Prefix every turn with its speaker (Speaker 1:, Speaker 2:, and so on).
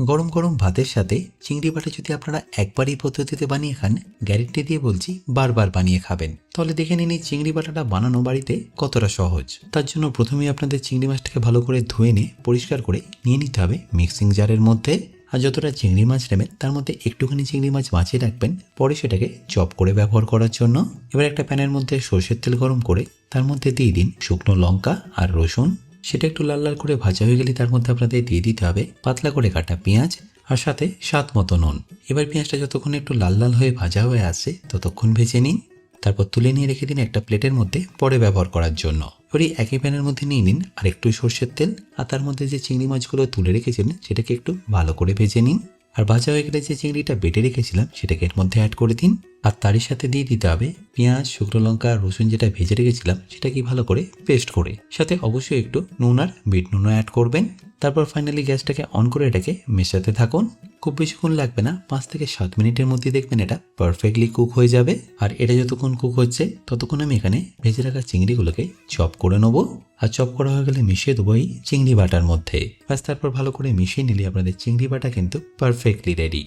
Speaker 1: গরম গরম ভাতের সাথে চিংড়ি বাটা যদি আপনারা একবারই পদ্ধতিতে বানিয়ে খান, গ্যারেন্টি দিয়ে বলছি বারবার বানিয়ে খাবেন। তাহলে দেখে নিন এই চিংড়ি বাটাটা বানানো বাড়িতে কতটা সহজ। তার জন্য প্রথমেই আপনাদের চিংড়ি মাছটাকে ভালো করে ধুয়ে নিয়ে, পরিষ্কার করে নিয়ে নিতে হবে মিক্সিং জারের মধ্যে। আর যতটা চিংড়ি মাছ নেবেন, তার মধ্যে একটুখানি চিংড়ি মাছ বাঁচিয়ে রাখবেন। পরে সেটাকে চপ করে ব্যবহার করার জন্য। এবার একটা প্যানের মধ্যে সর্ষের তেল গরম করে, তার মধ্যে দিয়ে দিন শুকনো লঙ্কা আর রসুন। সেটা একটু লাল লাল করে ভাজা হয়ে গেলে তার মধ্যে আপনাদের দিয়ে দিতে হবে। পাতলা করে কাটা পেঁয়াজ আর সাথে স্বাদ মতো নুন। এবার পেঁয়াজটা যতক্ষণ একটু লাল লাল হয়ে ভাজা হয়ে আসে ততক্ষণ ভেজে নিন। তারপর তুলে নিয়ে রেখে দিন একটা প্লেটের মধ্যে পরে ব্যবহার করার জন্য। এই একই প্যানের মধ্যে নিয়ে নিন আর একটু সর্ষের তেল। আর তার মধ্যে যে চিংড়ি মাছগুলো তুলে রেখেছেন সেটাকে একটু ভালো করে ভেজে নিন। আর ভাজা হয়ে গেলে যে চিংড়িটা বেটে রেখেছিলাম, সেটাকে এর মধ্যে অ্যাড করে দিন। আর তারই সাথে দিয়ে দিতে হবে পেঁয়াজ, শুকনো লঙ্কা, রসুন যেটা ভেজে রেখেছিলাম, সেটাকে ভালো করে পেস্ট করে। সাথে অবশ্যই একটু নুন আর বিট নুনও অ্যাড করবেন। তারপর ফাইনালি গ্যাসটাকে অন করে এটাকে মেশাতে থাকুন। খুব বেশিক্ষণ লাগবে না, পাঁচ থেকে সাত মিনিটের মধ্যে দেখবেন এটা পারফেক্টলি কুক হয়ে যাবে। আর এটা যতক্ষণ কুক হচ্ছে, ততক্ষণ আমি এখানে ভেজে রাখা চিংড়িগুলোকে চপ করে নেব। আর চপ করা হয়ে গেলে মিশিয়ে দেবো এই চিংড়ি বাটার মধ্যে। ব্যাস, তারপর ভালো করে মিশিয়ে নিলে আপনাদের চিংড়ি বাটা কিন্তু পারফেক্টলি রেডি